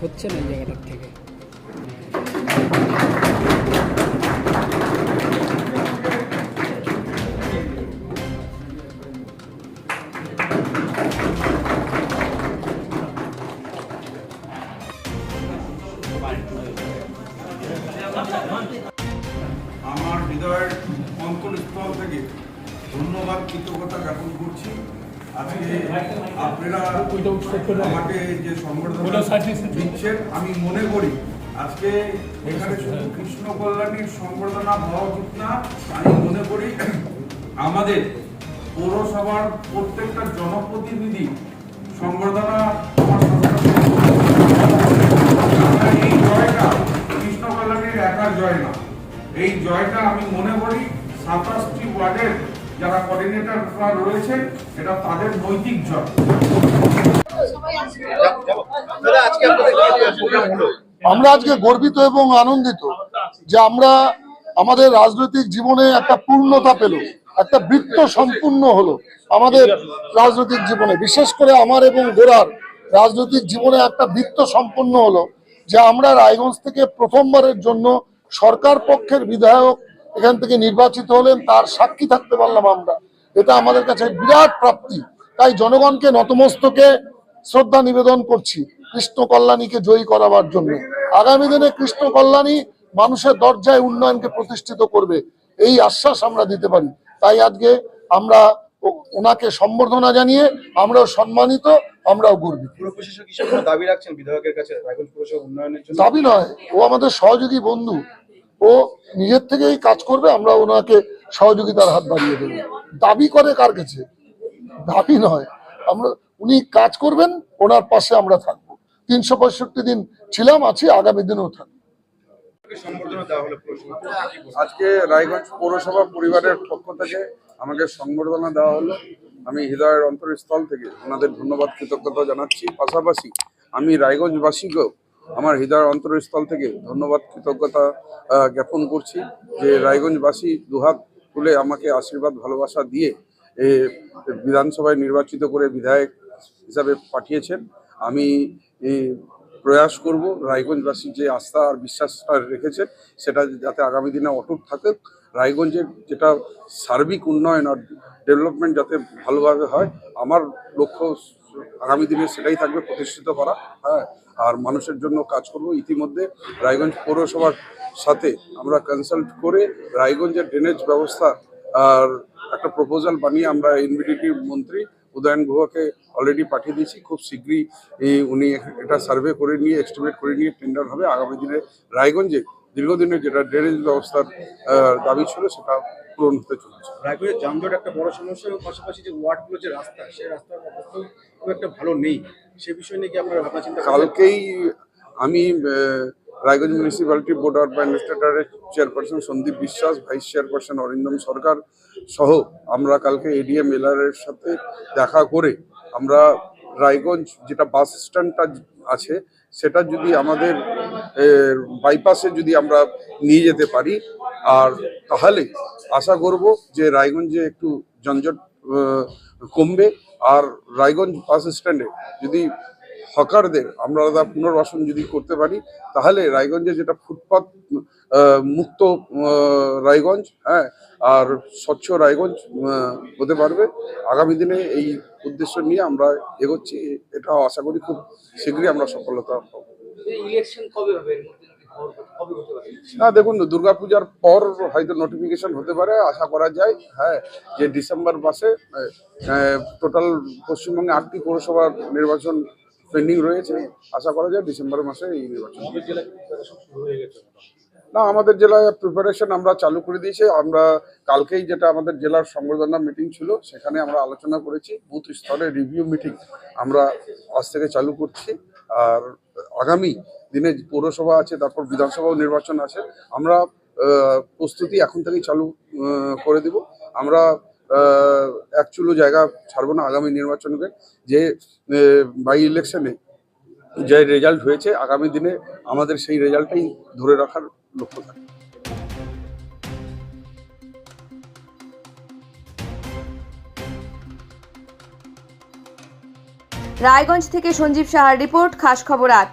হচ্ছে না এই জায়গাটার থেকে? আমার হৃদয়ের অন্তরস্থল থেকে ধন্যবাদ কৃতজ্ঞতা জ্ঞাপন করছি। আজকে আপনারা আমাকে যে সংবর্ধনা দিচ্ছেন আমি মনে করি আজকে এখানে শুধু কৃষ্ণ কল্যাণীর সংবর্ধনা হওয়া উচিত না আমি মনে করি আমাদের পৌরসভার প্রত্যেকটা জনপ্রতিনিধি সংবর্ধনা এই জয়টা কৃষ্ণ কল্যাণীর একার জয় না। এই জয়টা আমি মনে করি সাতাশটি ওয়ার্ডের যারা কোঅর্ডিনেটররা রয়েছেন এটা তাদের নৈতিক জয়। আমরা আজকে গর্বিত এবং আনন্দিত যে আমরা আমাদের রাজনৈতিক জীবনে একটা পূর্ণতা পেল একটা বৃত্ত সম্পূর্ণ হলো আমাদের রাজনৈতিক জীবনে। বিশেষ করে আমার এবং গোড়ার রাজনৈতিক জীবনে একটা বৃত্ত সম্পূর্ণ হলো যে আমরা রায়গঞ্জ থেকে প্রথমবারের জন্য সরকার পক্ষের বিধায়ক এখান থেকে নির্বাচিত হলেন তার সাক্ষী থাকতে পারলাম আমরা। এটা আমাদের কাছে বিরাট প্রাপ্তি। তাই জনগণকে নতমস্তকে শ্রদ্ধা নিবেদন করছি কৃষ্ণ কল্যাণীকে জয়ী করাবার জন্য। আগামী দিনে কৃষ্ণ কল্যাণী মানুষের দরজায় উন্নয়নকে প্রতিষ্ঠিত করবে এই আশ্বাস আমরা দিতে পারি। তাই আজকে আমরা ওনাকে সম্বর্ধনা জানিয়ে আমরাও সম্মানিত আমরাও গর্বিত। দাবি নয়। ও আমাদের সহযোগী বন্ধু। ও নিজের থেকেই কাজ করবে, আমরা ওনাকে সহযোগিতার হাত বাড়িয়ে দেবো। দাবি করে কার কাছে? দাবি নয়। আমরা, উনি কাজ করবেন, ওনার পাশে আমরা থাকব। তিনশো পঁয়ষট্টি দিন ছিলাম, আছি, আগামী দিনেও থাকব। আজকে রায়গঞ্জ পৌরসভা পরিবারের পক্ষ থেকে আমাকে সংবর্ধনা দেওয়া হলো। আমি হৃদয়ের অন্তরস্থল থেকে ওনাদের ধন্যবাদ, কৃতজ্ঞতা জানাচ্ছি। পাশাপাশি আমি রায়গঞ্জবাসীকেও আমার হৃদয়ের অন্তরস্থল থেকে ধন্যবাদ কৃতজ্ঞতা জ্ঞাপন করছি যে রায়গঞ্জবাসী দুহাত তুলে আমাকে আশীর্বাদ ভালোবাসা দিয়ে এ, বিধানসভায় নির্বাচিত করে বিধায়ক হিসাবে পাঠিয়েছেন। আমি প্রয়াস করব রায়গঞ্জবাসী যে আস্থা আর বিশ্বাসটা রেখেছে সেটা যাতে আগামী দিনে অটুট থাকে রায়গঞ্জের যেটা সার্বিক উন্নয়ন আর ডেভেলপমেন্ট যাতে ভালোভাবে হয় আমার লক্ষ্য আগামী দিনে সেটাই থাকবে প্রতিষ্ঠিত করা। হ্যাঁ আর মানুষের জন্য কাজ করব। ইতিমধ্যে রায়গঞ্জ পৌরসভার সাথে আমরা কনসাল্ট করে রায়গঞ্জের ড্রেনেজ ব্যবস্থা আর একটা প্রপোজাল বানিয়ে আমরা এনবিডিটির মন্ত্রী উদয়ন গুহাকে অলরেডি পাঠিয়ে দিয়েছি। খুব শীঘ্রই উনি এটা সার্ভে করে নিয়ে এস্টিমেট করে নিয়ে টেন্ডার হবে। আগামী দিনে রায়গঞ্জে দীর্ঘদিনের যেটা ড্রেনেজ ব্যবস্থার দাবি ছিল সেটা পূরণ হতে চলেছে। রায়গঞ্জের যানজট একটা বড় সমস্যা, এবং পাশাপাশি যে ওয়ার্ডগুলো, যে রাস্তা, সেই রাস্তার অবস্থা খুব একটা ভালো নেই। সে বিষয় নিয়ে কি আপনারা ভাবনা চিন্তা কালকেই আমি Raiganj municipality board of অ্যাডমিনিস্ট্রেটরের chairperson Sandip Biswas vice chairperson Arindam সরকার সহ আমরা কালকে এডিএম এলআরের সাথে দেখা করে আমরা রায়গঞ্জ যেটা বাস স্ট্যান্ডটা আছে সেটা যদি আমাদের বাইপাসে যদি আমরা নিয়ে যেতে পারি। আর তাহলে আশা করব যে রায়গঞ্জে একটু আহ, কমবে আর রায়গঞ্জ বাস স্ট্যান্ডে যদি হকারদের, আমরা আলাদা পুনর্বাসন যদি করতে পারি, তাহলে রায়গঞ্জে যেটা ফুটপাত মুক্ত রায়গঞ্জ হ্যাঁ আর স্বচ্ছ রায়গঞ্জ হতে পারবে। আগামী দিনে এই উদ্দেশ্য নিয়ে আমরা এগোচ্ছি এটা আশা করি খুব শীঘ্রই আমরা সফলতা পাবো। ইলেকশন কবে হবে না, দেখুন, দুর্গাপূজার পর হয়তো নোটিফিকেশন হতে পারে, আশা করা যায়। হ্যাঁ যে ডিসেম্বর মাসে টোটাল পশ্চিমবঙ্গে আটটি পৌরসভার নির্বাচন পেন্ডিং রয়েছে। আশা করা যায় ডিসেম্বর মাসে এই নির্বাচন না, আমাদের জেলায় প্রিপারেশন আমরা চালু করে দিয়েছি। আমরা কালকেই যেটা আমাদের জেলার সংবর্ধনা মিটিং ছিল, সেখানে আমরা আলোচনা করেছি। বুথ স্তরে রিভিউ মিটিং আমরা আজ থেকে চালু করছি। আর আগামী দিনে পৌরসভা আছে, তারপর বিধানসভাও নির্বাচন আছে, আমরা প্রস্তুতি এখন থেকেই চালু করে দিব। আমরা এক জায়গা ছাড়বো না আগামী নির্বাচনকে। যে বাই ইলেকশনে যে রেজাল্ট হয়েছে, আগামী দিনে আমাদের সেই রেজাল্টটাই ধরে রাখার লক্ষ্য থাকে। রায়গঞ্জ থেকে সঞ্জীব সাহার রিপোর্ট, খাস খবর আট।